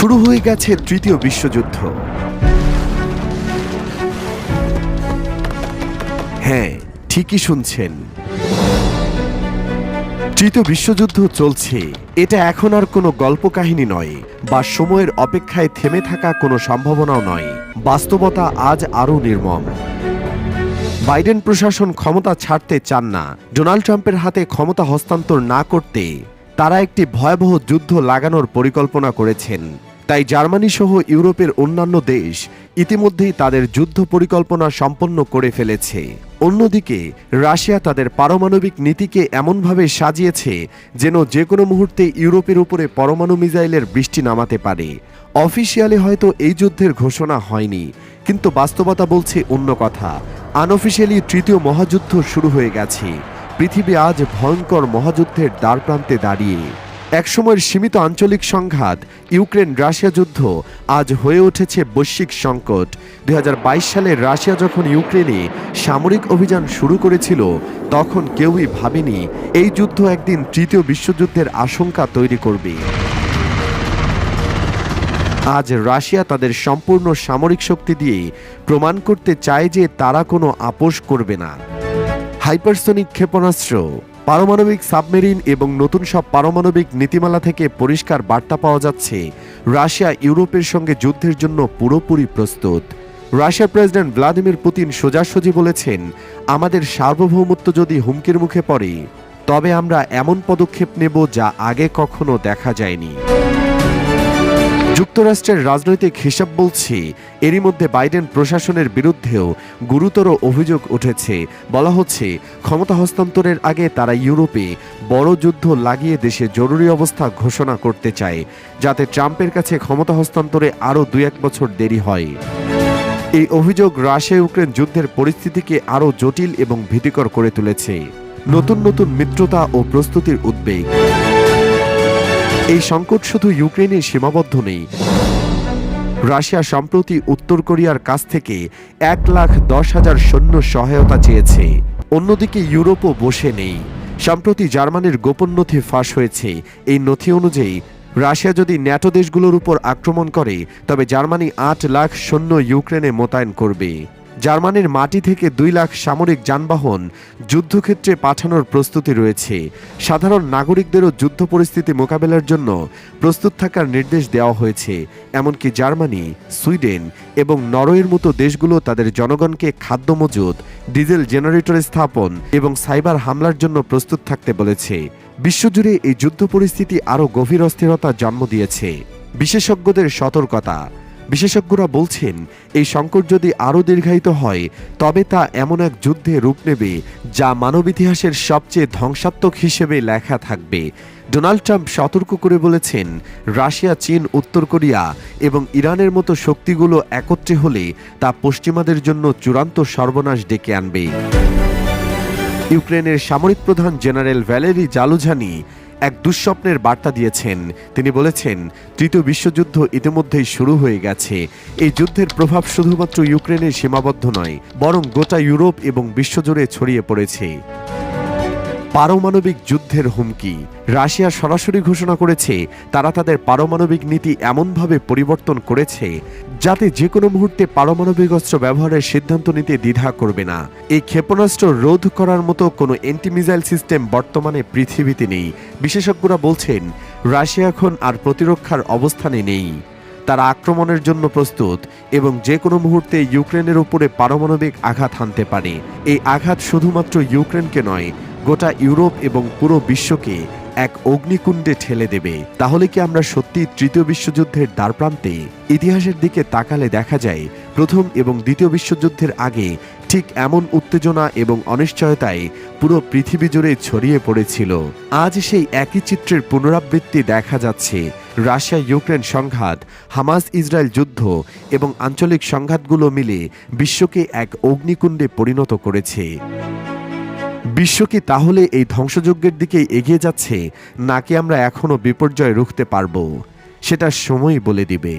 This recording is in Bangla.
শুরু হয়ে গেছে তৃতীয় বিশ্বযুদ্ধ। হ্যাঁ ঠিকই শুনছেন। তৃতীয় বিশ্বযুদ্ধ চলছে। এটা এখন আর কোনো গল্প কাহিনী নয়, বা সময়ের অপেক্ষায় থেমে থাকা কোনো সম্ভাবনাও নয়। বাস্তবতা আজ আরও নির্মম। বাইডেন প্রশাসন ক্ষমতা ছাড়তে চান না। ডোনাল্ড ট্রাম্পের হাতে ক্ষমতা হস্তান্তর না করতে তারা একটি ভয়াবহ যুদ্ধ লাগানোর পরিকল্পনা করেছেন। তাই জার্মানি সহ ইউরোপের অন্যান্য দেশ ইতিমধ্যেই তাদের যুদ্ধ পরিকল্পনা সম্পন্ন করে ফেলেছে। অন্যদিকে, রাশিয়া তাদের পারমাণবিক নীতিকে এমনভাবে সাজিয়েছে যেন যে কোনো মুহূর্তে ইউরোপের উপরে পরমাণু মিসাইলের বৃষ্টি নামাতে পারে। অফিসিয়ালি হয়তো এই যুদ্ধের ঘোষণা হয়নি, কিন্তু বাস্তবতা বলছে অন্য কথা। আনঅফিসিয়ালি তৃতীয় মহাযুদ্ধ শুরু হয়ে গেছে। পৃথিবী আজ ভয়ঙ্কর মহাযুদ্ধের দ্বারপ্রান্তে দাঁড়িয়ে। একসময়ের সীমিত আঞ্চলিক সংঘাত, ইউক্রেন রাশিয়া যুদ্ধ আজ হয়ে উঠেছে বৈশ্বিক সংকট। দু হাজার বাইশ সালে রাশিয়া যখন ইউক্রেনে সামরিক অভিযান শুরু করেছিল, তখন কেউই ভাবেনি এই যুদ্ধ একদিন তৃতীয় বিশ্বযুদ্ধের আশঙ্কা তৈরি করবে। আজ রাশিয়া তাদের সম্পূর্ণ সামরিক শক্তি দিয়ে প্রমাণ করতে চায় যে তারা কোনো আপোষ করবে না। হাইপারসনিক ক্ষেপণাস্ত্র পারমাণবিক সাবমেরিন এবং নতুন সব পারমাণবিক নীতিমালা থেকে পরিষ্কার বার্তা পাওয়া যাচ্ছে। রাশিয়া ইউরোপের সঙ্গে যুদ্ধের জন্য পুরোপুরি প্রস্তুত। রাশিয়ার প্রেসিডেন্ট ভ্লাদিমির পুতিন সোজাসুজি বলেছেন, আমাদের সার্বভৌমত্ব যদি হুমকির মুখে পড়ে, তবে আমরা এমন পদক্ষেপ নেব যা আগে কখনো দেখা যায়নি। যুক্তরাষ্ট্রের রাজনৈতিক হিসাব বলছে, এরই মধ্যে বাইডেন প্রশাসনের বিরুদ্ধেও গুরুতর অভিযোগ উঠেছে। বলা হচ্ছে, ক্ষমতা হস্তান্তরের আগে তারা ইউরোপে বড় যুদ্ধ লাগিয়ে দেশে জরুরি অবস্থা ঘোষণা করতে চায়, যাতে ট্রাম্পের কাছে ক্ষমতা হস্তান্তরে আরও দুই এক বছর দেরি হয়। এই অভিযোগ রাশিয়া ইউক্রেন যুদ্ধের পরিস্থিতিকে আরও জটিল এবং ভীতিকর করে তুলেছে। নতুন নতুন মিত্রতা ও প্রস্তুতির উদ্বেগ। এই সংকট শুধু ইউক্রেনে সীমাবদ্ধ নেই। রাশিয়া সম্প্রতি উত্তর কোরিয়ার কাছ থেকে এক লাখ দশ হাজার সৈন্য সহায়তা চেয়েছে। অন্যদিকে ইউরোপও বসে নেই। সম্প্রতি জার্মানির গোপন নথি ফাঁস হয়েছে। এই নথি অনুযায়ী, রাশিয়া যদি ন্যাটো দেশগুলোর উপর আক্রমণ করে, তবে জার্মানি আট লাখ সৈন্য ইউক্রেনে মোতায়েন করবে। জার্মানির মাটি থেকে দুই লাখ সামরিক যানবাহন যুদ্ধক্ষেত্রে পাঠানোর প্রস্তুতি রয়েছে। সাধারণ নাগরিকদেরও যুদ্ধ পরিস্থিতি মোকাবেলার জন্য প্রস্তুত থাকার নির্দেশ দেওয়া হয়েছে। এমনকি জার্মানি, সুইডেন এবং নরওয়ের মতো দেশগুলো তাদের জনগণকে খাদ্য মজুত ডিজেল জেনারেটর স্থাপন এবং সাইবার হামলার জন্য প্রস্তুত থাকতে বলেছে। বিশ্বজুড়ে এই যুদ্ধ পরিস্থিতি আরও গভীর অস্থিরতা জন্ম দিয়েছে। বিশেষজ্ঞদের সতর্কতা। বিশেষজ্ঞরা বলছেন, এই সংকট যদি আরও দীর্ঘায়িত হয়, তবে তা এমন এক যুদ্ধে রূপ নেবে যা মানব ইতিহাসের সবচেয়ে ধ্বংসাত্মক হিসেবে লেখা থাকবে। ডোনাল্ড ট্রাম্প সতর্ক করে বলেছেন, রাশিয়া, চীন, উত্তর কোরিয়া এবং ইরানের মতো শক্তিগুলো একত্রে হলে তা পশ্চিমাদের জন্য চূড়ান্ত সর্বনাশ ডেকে আনবে। ইউক্রেনের সামরিক প্রধান জেনারেল ভ্যালেরি জালুঝানি এক দুঃস্বপ্নের বার্তা দিয়েছেন। তিনি বলেছেন, তৃতীয় বিশ্বযুদ্ধ ইতিমধ্যেই শুরু হয়ে গেছে। এই যুদ্ধের প্রভাব শুধুমাত্র ইউক্রেনে সীমাবদ্ধ নয়, বরং গোটা ইউরোপ এবং বিশ্বজুড়ে ছড়িয়ে পড়েছে। পারমাণবিক যুদ্ধের হুমকি। রাশিয়া সরাসরি ঘোষণা করেছে, তারা তাদের পারমাণবিক নীতি এমনভাবে পরিবর্তন করেছে, যাতে যে কোনো মুহূর্তে পারমাণবিক অস্ত্র ব্যবহারের সিদ্ধান্ত নিতে দ্বিধা করবে না। এই ক্ষেপণাস্ত্র রোধ করার মতো কোনো অ্যান্টিমিসাইল সিস্টেম বর্তমানে পৃথিবীতে নেই। বিশেষজ্ঞরা বলছেন, রাশিয়া এখন আর প্রতিরক্ষার অবস্থানে নেই। তারা আক্রমণের জন্য প্রস্তুত এবং যে কোনো মুহূর্তে ইউক্রেনের উপরে পারমাণবিক আঘাত হানতে পারে। এই আঘাত শুধুমাত্র ইউক্রেনকে নয় গোটা ইউরোপ এবং পুরো বিশ্বকে এক অগ্নিকুণ্ডে ঠেলে দেবে। তাহলে কি আমরা সত্যি তৃতীয় বিশ্বযুদ্ধের দ্বারপ্রান্তে ইতিহাসের দিকে তাকালে দেখা যায়, প্রথম এবং দ্বিতীয় বিশ্বযুদ্ধের আগে ঠিক এমন উত্তেজনা এবং অনিশ্চয়তায় পুরো পৃথিবী জুড়ে ছড়িয়ে পড়েছিল। আজ সেই একই চিত্রের পুনরাবৃত্তি দেখা যাচ্ছে। রাশিয়া ইউক্রেন সংঘাত হামাস ইসরায়েল যুদ্ধ এবং আঞ্চলিক সংঘাতগুলো মিলে বিশ্বকে এক অগ্নিকুণ্ডে পরিণত করেছে। বিশ্ব কি তাহলে এই ধ্বংসযজ্ঞের দিকে এগিয়ে যাচ্ছে, নাকি আমরা এখনও বিপর্যয় রুখতে পারব? সেটা সময় বলে দিবে।